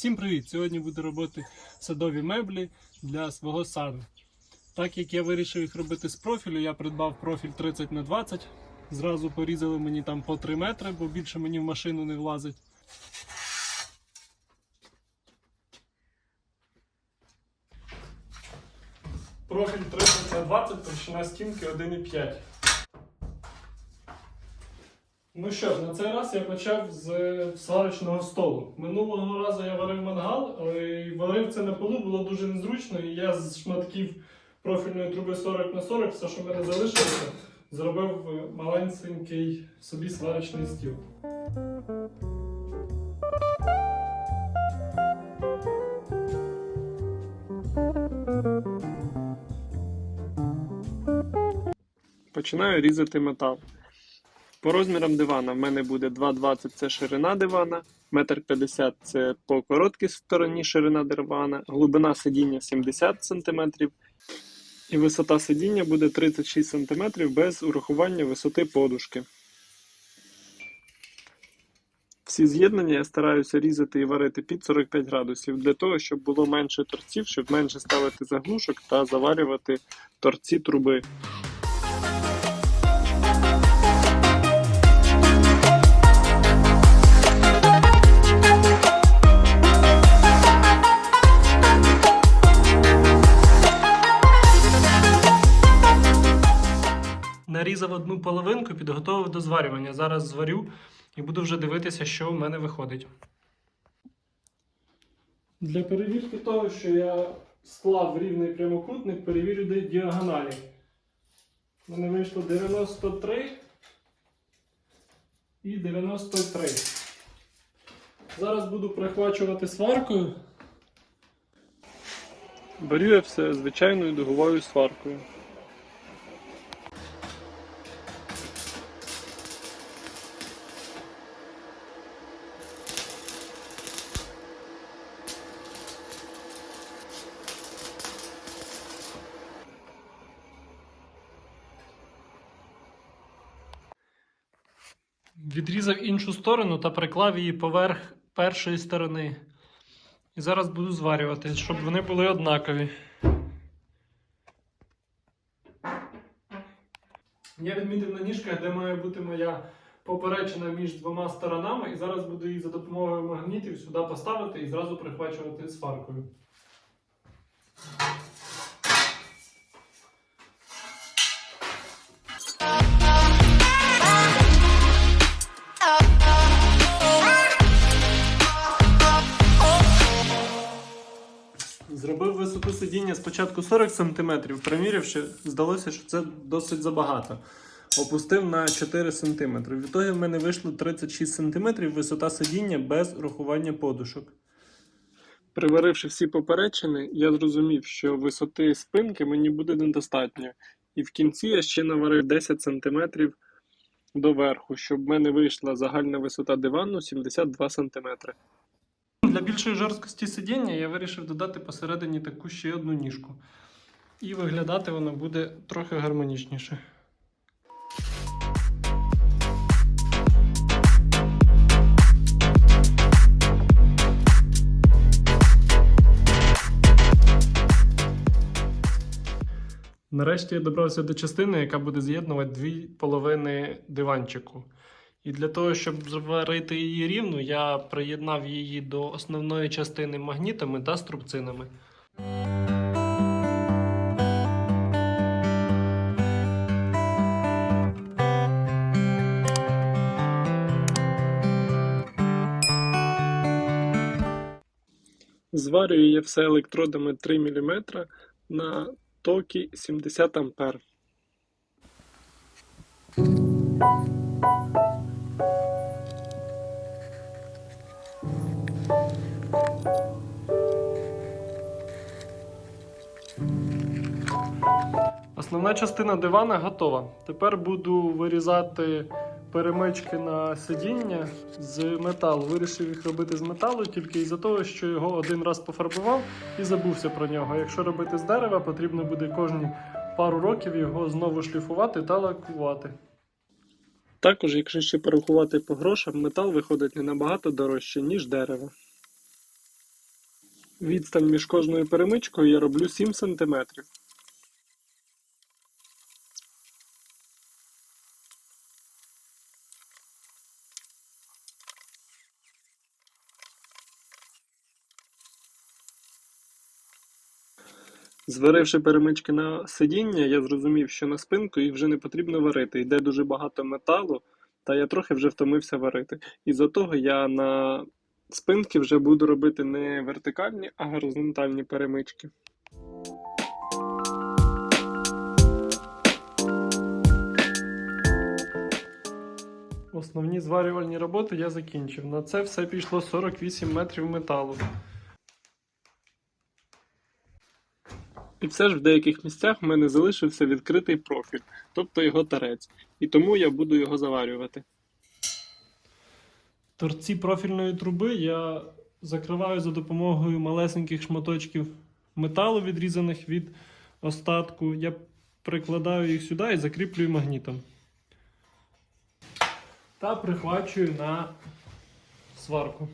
Всім привіт! Сьогодні буду робити садові меблі для свого саду. Так як я вирішив їх робити з профілю, я придбав профіль 30 на 20 Зразу порізали мені там по 3 метри, бо більше мені в машину не влазить. Профіль 30 на 20 товщина стінки 1,5. Ну що ж, на цей раз я почав з сварочного столу. Минулого разу я варив мангал, але варив це на полу було дуже незручно, і я з шматків профільної труби 40 на 40, все, що в мене залишилося, зробив маленький собі сварочний стіл. Починаю різати метал. По розмірам дивана в мене буде 2,20 це ширина дивана, 1,50 м це по короткій стороні ширина дивана, глибина сидіння 70 см і висота сидіння буде 36 см без урахування висоти подушки. Всі з'єднання я стараюся різати і варити під 45 градусів для того, щоб було менше торців, щоб менше ставити заглушок та заварювати торці труби. Нарізав одну половинку, підготував до зварювання. Зараз зварю і буду вже дивитися, що в мене виходить. Для перевірки того, що я склав рівний прямокутник, перевірю де діагоналі. У мене вийшло 93 і 93. Зараз буду прихвачувати сваркою. Беру я все звичайною дуговою сваркою. Відрізав іншу сторону та приклав її поверх першої сторони. І зараз буду зварювати, щоб вони були однакові. Я відмітив на ніжках, де має бути моя поперечина між двома сторонами, і зараз буду її за допомогою магнітів сюди поставити і зразу прихвачувати сваркою. Сидіння спочатку 40 см, примірявши, здалося, що це досить забагато. Опустив на 4 см. Відтоді в мене вийшло 36 см висота сидіння без рахування подушок. Приваривши всі поперечини, я зрозумів, що висоти спинки мені буде недостатньо. І в кінці я ще наварив 10 см доверху, щоб в мене вийшла загальна висота дивану 72 см. Для більшої жорсткості сидіння я вирішив додати посередині таку ще одну ніжку. І виглядати воно буде трохи гармонічніше. Нарешті я добрався до частини, яка буде з'єднувати дві половини диванчику. І для того, щоб зварити її рівно, я приєднав її до основної частини магнітами та струбцинами. Зварюю я все електродами 3 мм на токі 70 А. Основна частина дивана готова. Тепер буду вирізати перемички на сидіння з металу. Вирішив їх робити з металу тільки із-за того, що його один раз пофарбував і забувся про нього. Якщо робити з дерева, потрібно буде кожні пару років його знову шліфувати та лакувати. Також, якщо ще порахувати по грошам, метал виходить не набагато дорожче, ніж дерево. Відстань між кожною перемичкою я роблю 7 см. Зваривши перемички на сидіння, я зрозумів, що на спинку їх вже не потрібно варити. Йде дуже багато металу, та я трохи вже втомився варити. І за того я на спинки вже буду робити не вертикальні, а горизонтальні перемички. Основні зварювальні роботи я закінчив. На це все пішло 48 метрів металу. І все ж в деяких місцях в мене залишився відкритий профіль, тобто його тарець. І тому я буду його заварювати. Торці профільної труби я закриваю за допомогою малесеньких шматочків металу, відрізаних від остатку. Я прикладаю їх сюди і закріплюю магнітом. Та прихвачую на сварку.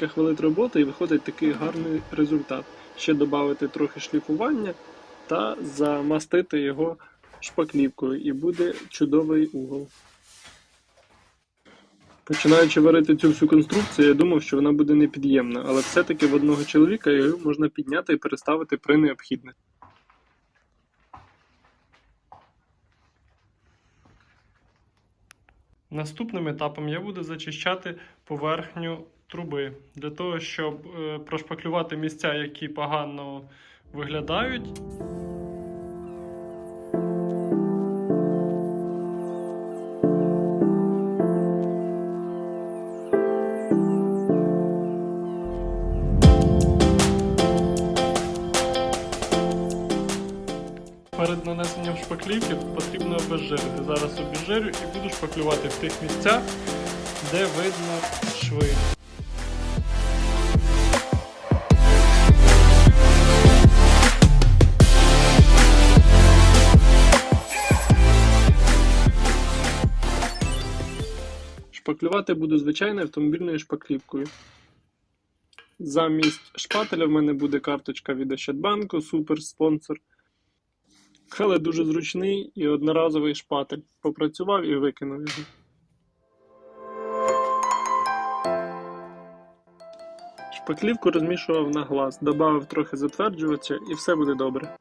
Декілька хвилин роботи і виходить такий гарний результат. Ще додати трохи шліфування та замастити його шпаклівкою, і буде чудовий угол. Починаючи варити цю всю конструкцію, я думав, що вона буде непід'ємна, але все-таки в одного чоловіка її можна підняти і переставити при необхідності. Наступним етапом я буду зачищати поверхню труби для того, щоб е, прошпаклювати місця, які погано виглядають. Перед нанесенням шпаклівки потрібно обезжирити. Зараз обезжирю і буду шпаклювати в тих місцях, де видно шви. Шпаклювати буду звичайною автомобільною шпаклівкою. Замість шпателя в мене буде карточка від Ощадбанку, супер спонсор. Але дуже зручний і одноразовий шпатель. Попрацював і викинув його. Шпаклівку розмішував на глаз, додав трохи затверджувача і все буде добре.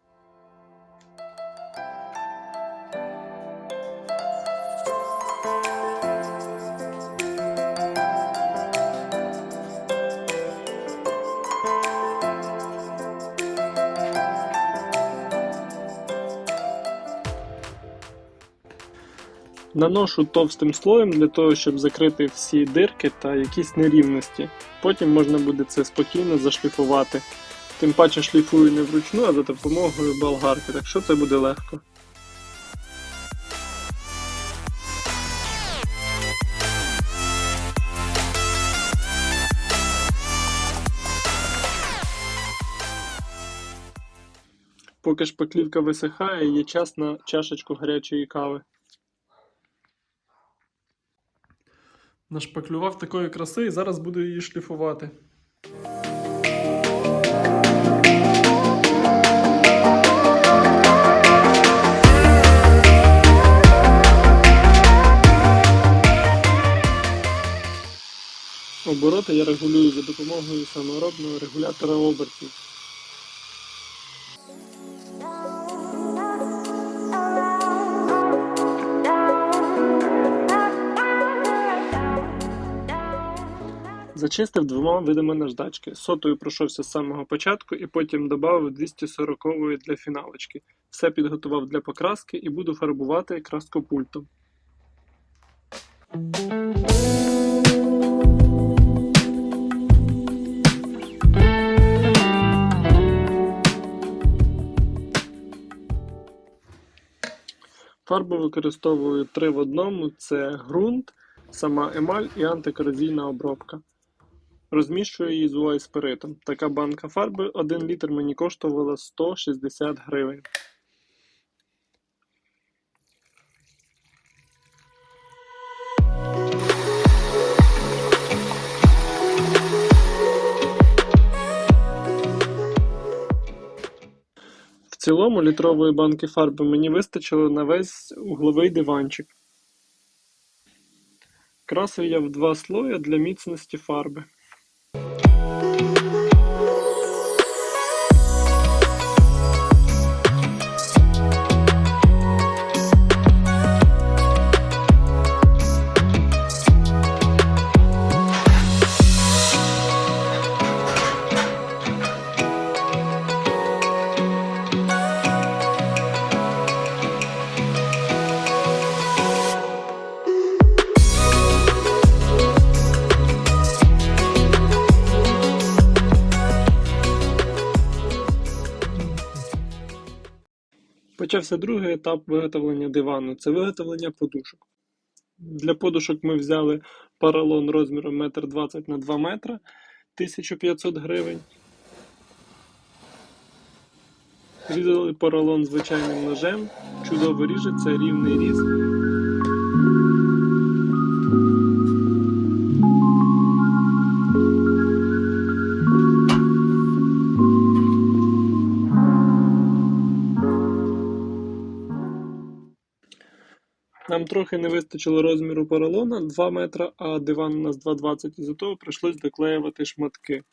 Наношу товстим слоєм для того, щоб закрити всі дирки та якісь нерівності. Потім можна буде це спокійно зашліфувати. Тим паче шліфую не вручну, а за допомогою болгарки, так що це буде легко. Поки шпаклівка висихає, є час на чашечку гарячої кави. Нашпаклював такої краси і зараз буду її шліфувати. Обороти я регулюю за допомогою саморобного регулятора обертів. Зачистив двома видами наждачки. Сотою пройшовся з самого початку і потім додав 240 для фіналочки. Все підготував для покраски і буду фарбувати краскопультом. Фарбу використовую три в одному: це ґрунт, сама емаль і антикорозійна обробка. Розміщую її з УА спиритом. Така банка фарби 1 літр мені коштувала 160 гривень. В цілому літрової банки фарби мені вистачило на весь угловий диванчик. Красив я в два слоя для міцності фарби. Почався другий етап виготовлення дивану це виготовлення подушок. Для подушок ми взяли поролон розміром 1,20 м на 2 метра 1500 гривень. Різали поролон звичайним ножем. Чудово ріжеться рівний різ. Нам трохи не вистачило розміру поролона 2 метра, а диван у нас 2,20, і за того прийшлось доклеювати шматки.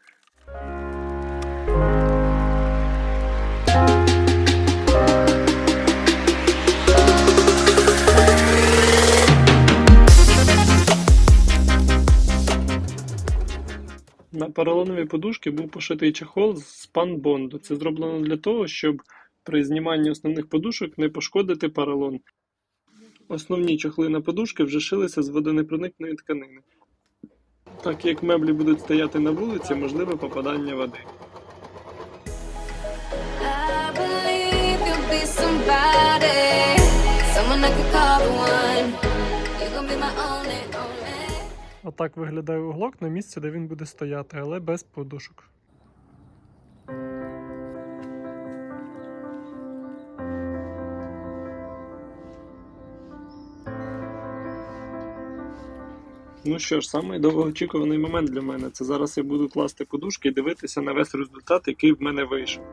На поролоновій подушці був пошитий чехол з спанбонду. Це зроблено для того, щоб при зніманні основних подушок не пошкодити поролон. Основні чохли на подушки вже шилися з водонепроникної тканини. Так як меблі будуть стояти на вулиці, можливе попадання води. Отак виглядає углок на місці, де він буде стояти, але без подушок. Ну що ж, самий довгоочікуваний момент для мене. Це зараз я буду класти подушки і дивитися на весь результат, який в мене вийшов.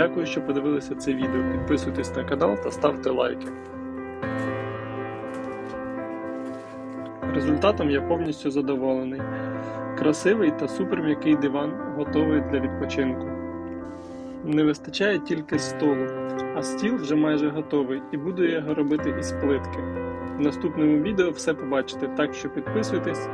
Дякую, що подивилися це відео. Підписуйтесь на канал та ставте лайки. Результатом я повністю задоволений. Красивий та суперм'який диван готовий для відпочинку. Не вистачає тільки столу, а стіл вже майже готовий і буду я його робити із плитки. В наступному відео все побачите, так що підписуйтесь